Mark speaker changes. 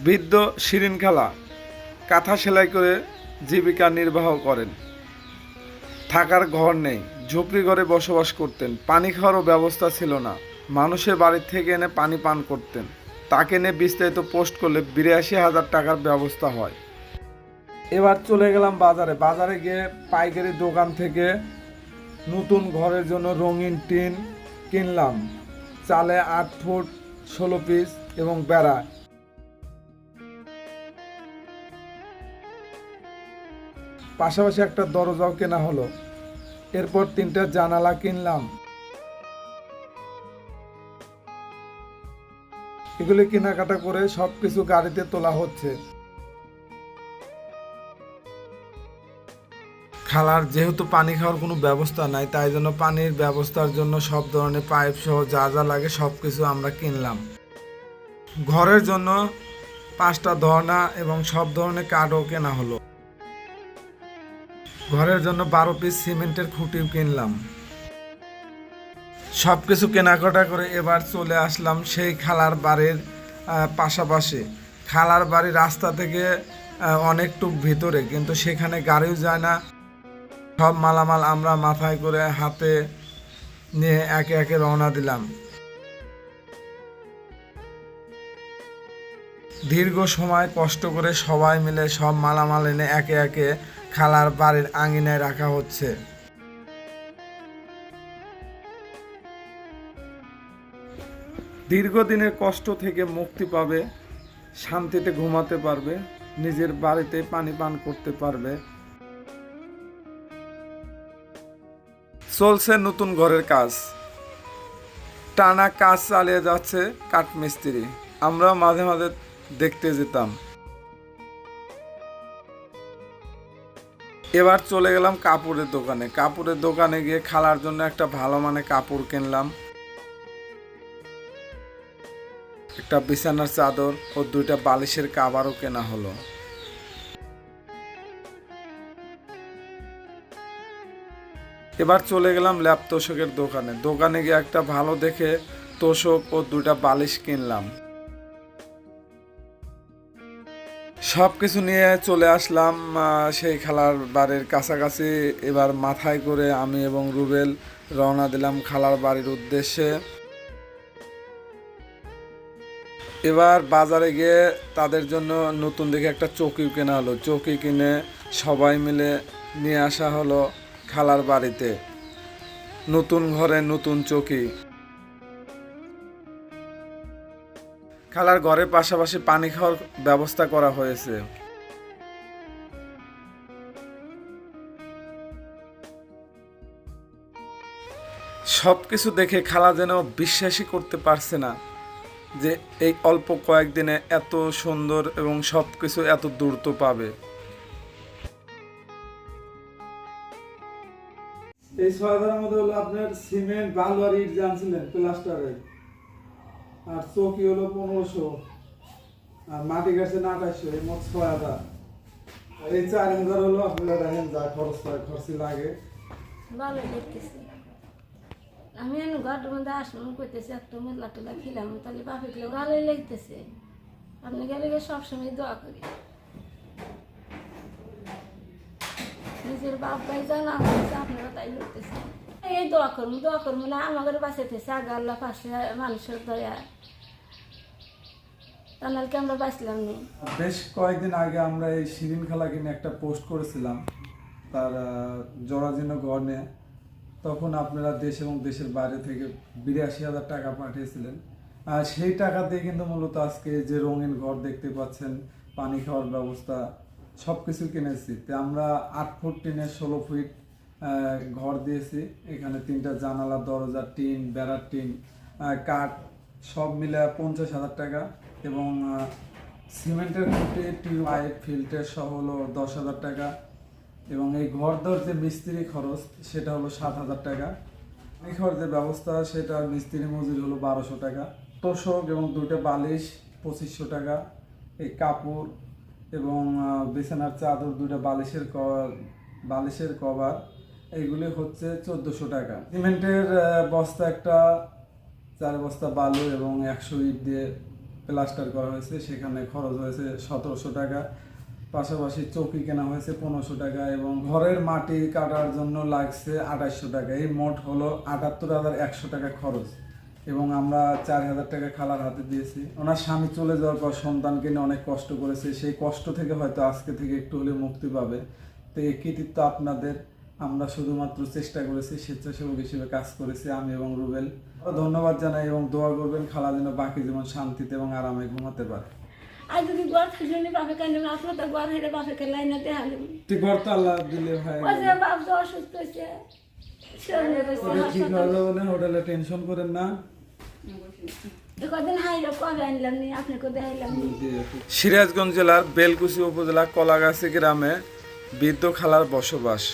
Speaker 1: বৃদ্ধ শিরিন খালা কাঁথা সেলাই করে জীবিকা নির্বাহ করেন। থাকার ঘর নেই, ঝুপড়ি ঘরে বসবাস করতেন, পানি খাওয়ারও ব্যবস্থা ছিল না। মানুষের বাড়ির থেকে এনে পানি পান করতেন। তাকে নিয়ে বিস্তারিত পোস্ট করলে বিরাশি হাজার টাকার ব্যবস্থা হয়। এবার চলে গেলাম বাজারে। বাজারে গিয়ে পাইকারি দোকান থেকে নতুন ঘরের জন্য রঙিন টিন কিনলাম। চালে আট ফুট ষোলো পিস এবং বেড়া পাশাপাশি একটা দরজাও কেনা হলো। এরপর তিনটা জানালা কিনলাম। এগুলি কেনাকাটা করে সব কিছু গাড়িতে তোলা হচ্ছে। খালার যেহেতু পানি খাওয়ার কোনো ব্যবস্থা নাই, তাই জন্য পানির ব্যবস্থার জন্য সব ধরনের পাইপ সহ যা যা লাগে সব কিছু আমরা কিনলাম। ঘরের জন্য পাঁচটা ধরনা এবং সব ধরনের কাঠও কেনা হলো। ঘরের জন্য বারো পিস সিমেন্টের খুঁটিও কিনলাম। সব কিছু কেনাকাটা করে এবার চলে আসলাম সেই খালার বাড়ির পাশাপাশি। খালার বাড়ি রাস্তা থেকে অনেকটুক ভিতরে, কিন্তু সেখানে গাড়িও যায় না। সব মালামাল আমরা মাথায় করে হাতে নিয়ে একে একে রওনা দিলাম। দীর্ঘ সময় কষ্ট করে সবাই মিলে সব মালামাল এনে একে একে খালার বাড়ির আঙিনায় রাখা হচ্ছে। দীর্ঘদিনের কষ্ট থেকে মুক্তি পাবে, শান্তিতে ঘুমাতে পারবে, নিজের বাড়িতে পানি পান করতে পারবে। চলছে নতুন ঘরের কাজ। টানা কাজ চালিয়ে যাচ্ছে কাঠমিস্ত্রি। আমরা মাঝে মাঝে দেখতে যেতাম। এবার চলে গেলাম কাপড়ের দোকানে। কাপড়ের দোকানে গিয়ে খালার জন্য একটা ভালো মানে কাপড় কিনলাম। একটা বিছানার চাদর ও দুইটা বালিশের কাবারও কেনা হলো। এবার চলে গেলাম ল্যাপ তোষকের দোকানে। দোকানে গিয়ে একটা ভালো দেখে তোষক ও দুইটা বালিশ কিনলাম। সব কিছু নিয়ে চলে আসলাম সেই খালার বাড়ির কাছাকাছি। এবার মাথায় করে আমি এবং রুবেল রওনা দিলাম খালার বাড়ির উদ্দেশ্যে। এবার বাজারে গিয়ে তাদের জন্য নতুন দেখে একটা চৌকি কেনা হলো। চৌকি কিনে সবাই মিলে নিয়ে আসা হলো খালার বাড়িতে। নতুন ঘরে নতুন চৌকি। খালার ঘরের পাশাপাশি পানি খাওয়ার ব্যবস্থা করা হয়েছে। সব কিছু দেখে খালা যেন বিশ্বাসই করতে পারছে না যে এই অল্প কয়েকদিনে এত সুন্দর এবং সব কিছু এত দ্রুত পাবে। এই ছয় মধ্যে হলো আপনার সিমেন্ট বালু আর ইট জানছিলেন প্লাস্টারের। আর চৌকি হলো পনেরোশো, আর মাটি গাছের আঠাশশো, এই মোট ছয় হাজার। এই চার হাজার হলো আপনারা দেখেন যা খরচ হয় খরচি লাগে।
Speaker 2: আমি ঘরটার মধ্যে আসলাম একটা মেলা টেলা খেলাম, তাহলে বাপে খেলে ভালোই লাগতেছে। আপনি গেলে সবসময় দোয়া করি। নিজের বাপ ভাই জানা হয়েছে, আপনারা তাই এই দোয়া করব দোয়া করব না আমাদের বাঁচাইতেছে। আগে আল্লাহ পাশে মানুষের দয়া। তা আমরা বাঁচলাম নি?
Speaker 1: বেশ কয়েকদিন আগে আমরা এই শিরিন খালাকে নিয়ে একটা পোস্ট করেছিলাম, তার জরাজীর্ণ নিয়ে। তখন আপনারা দেশ এবং দেশের বাইরে থেকে বিরাশি হাজার টাকা পাঠিয়েছিলেন। আর সেই টাকা দিয়ে কিন্তু মূলত আজকে যে রঙিন ঘর দেখতে পাচ্ছেন, পানি খাওয়ার ব্যবস্থা সব কিছু কিনেছি। তো আমরা আট ফুট টিনের ষোলো ফিট ঘর দিয়েছি। এখানে তিনটা জানালা, দরজা, টিন, বেড়ার টিন কাঠ, সব মিলে পঞ্চাশ হাজার টাকা। এবং সিমেন্টের খুঁটি টিউব পাইপ ফিল্টার সহ হলো দশ হাজার টাকা এবং এই ঘর দর যে মিস্ত্রি খরচ, সেটা হলো সাত হাজার টাকা। এই ঘর যে ব্যবস্থা, সেটা মিস্ত্রি মজুরি হলো বারোশো টাকা। তোষক এবং দুটো বালিশ, পঁচিশশো টাকা। এই কাপড় এবং বিছানার চাদর দুটো বালিশের বালিশের কভার, এইগুলি হচ্ছে চোদ্দোশো টাকা। সিমেন্টের বস্তা একটা, চার বস্তা বালু এবং একশো ইট দিয়ে প্লাস্টার করা হয়েছে, সেখানে খরচ হয়েছে সতেরোশো টাকা। পাশাপাশি চৌকি কেনা হয়েছে পনেরোশো টাকা এবং ঘরের মাটি কাটার জন্য লাগছে আঠাশশো টাকা। এই মোট হলো আটাত্তর হাজার একশো টাকা খরচ এবং আমরা চার হাজার টাকা খালার হাতে দিয়েছি। ওনার স্বামী চলে যাওয়ার পর সন্তানকে নিয়ে অনেক কষ্ট করেছে। সেই কষ্ট থেকে হয়তো আজকে থেকে একটু হলে মুক্তি পাবে। তো এই কৃতিত্ব আপনাদের। আমরা শুধুমাত্র চেষ্টা করেছি স্বেচ্ছাসেবক হিসেবে কাজ করেছি আমি এবং রুবেল। ধন্যবাদ জানাই এবং দোয়া করবেন খালা যেন বাকি জীবন শান্তিতে এবং আরামে ঘুমাতে পারে।
Speaker 2: আর যদি গড় থাকলে বাপে কেন আসলে তো গড় হেঁটে বাপে কে লাইনে দেখালে
Speaker 1: তুই ঘর তো আল্লাহ দিলে ভাই।
Speaker 2: বাপ তো অসুস্থ হয়েছে শরীরে রয়েছে
Speaker 1: ওটা ঠিক না হোটেলে টেনশন করেন
Speaker 2: নি?
Speaker 1: সিরাজগঞ্জ জেলার বেলকুচি উপজেলা কলাগাছি গ্রামে বৃদ্ধ খালার বসবাস।